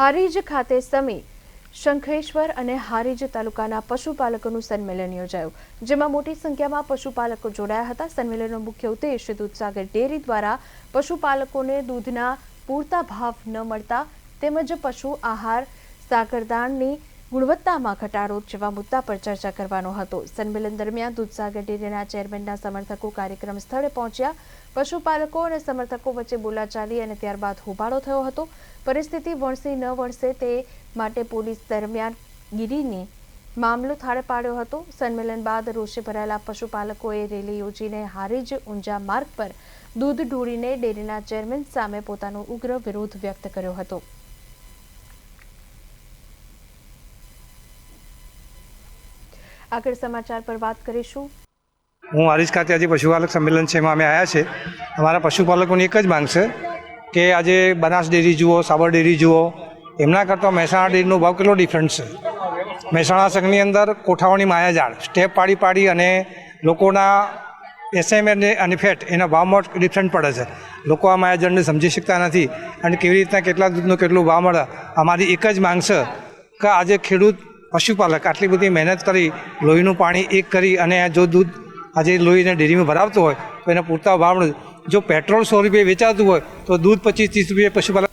હારીજ ખાતે સમી, શંખેશ્વર અને હારીજ તાલુકાના પશુપાલકોનું સંમેલન યોજાયું, જેમાં મોટી સંખ્યામાં પશુપાલકો જોડાયા હતા. સંમેલનનો મુખ્ય ઉદ્દેશ દૂધસાગર ડેરી દ્વારા પશુપાલકોને દૂધના પૂરતા ભાવ ન મળતા તેમજ પશુ આહાર સાગરદાણની ગુણવત્તામાં ઘટાડો જેવા મુદ્દા પર ચર્ચા કરવાનો હતો. સંમેલન દરમિયાન દૂધસાગર ડેરીના ચેરમેનના સમર્થકો કાર્યક્રમ સ્થળે પહોંચ્યા. પશુપાલકો અને સમર્થકો વચ્ચે બોલાચાલી અને ત્યારબાદ હોબાળો થયો હતો. પરિસ્થિતિ વણસી ન વણસે તે માટે પોલીસ દરમિયાન ગીરીને મામલો થાળે પાડ્યો હતો. સંમેલન બાદ રોષે ભરાયેલા પશુપાલકોએ રેલી યોજીને હારીજ ઊંઝા માર્ગ પર દૂધ ઢોળીને ડેરીના ચેરમેન સામે પોતાનો ઉગ્ર વિરોધ વ્યક્ત કર્યો હતો. આગળ સમાચાર પર વાત કરીશું. હું હારીજ ખાતે આજે પશુપાલક સંમેલન છે, એમાં અમે આવ્યા છે. અમારા પશુપાલકોની એક જ માંગ છે કે આજે બનાસ ડેરી જુઓ, સાબર ડેરી જુઓ, એમના કરતાં મહેસાણા ડેરીનો ભાવ કેટલો ડિફરન્ટ છે? મહેસાણા સંઘની અંદર કોઠાઓની માયાજાળ સ્ટેપ પાડી પાડી અને લોકોના એસએમએન અને ફેટ એના ભાવમાં ડિફરન્ટ પડે છે. લોકો આ માયાજાળને સમજી શકતા નથી અને કેવી રીતના કેટલા દૂધનો કેટલો ભાવ મળે, અમારી એક જ માંગ છે કે આજે ખેડૂત પશુપાલક આટલી બધી મહેનત કરી, લોહીનું પાણી એક કરી અને જો દૂધ આજે લોહીને ડેરીમાં ભરાવતો હોય, તો એને પૂરતા ભાવ જો પેટ્રોલ સો રૂપિયા વેચાતું હોય, તો દૂધ પચીસ ત્રીસ રૂપિયા પશુપાલક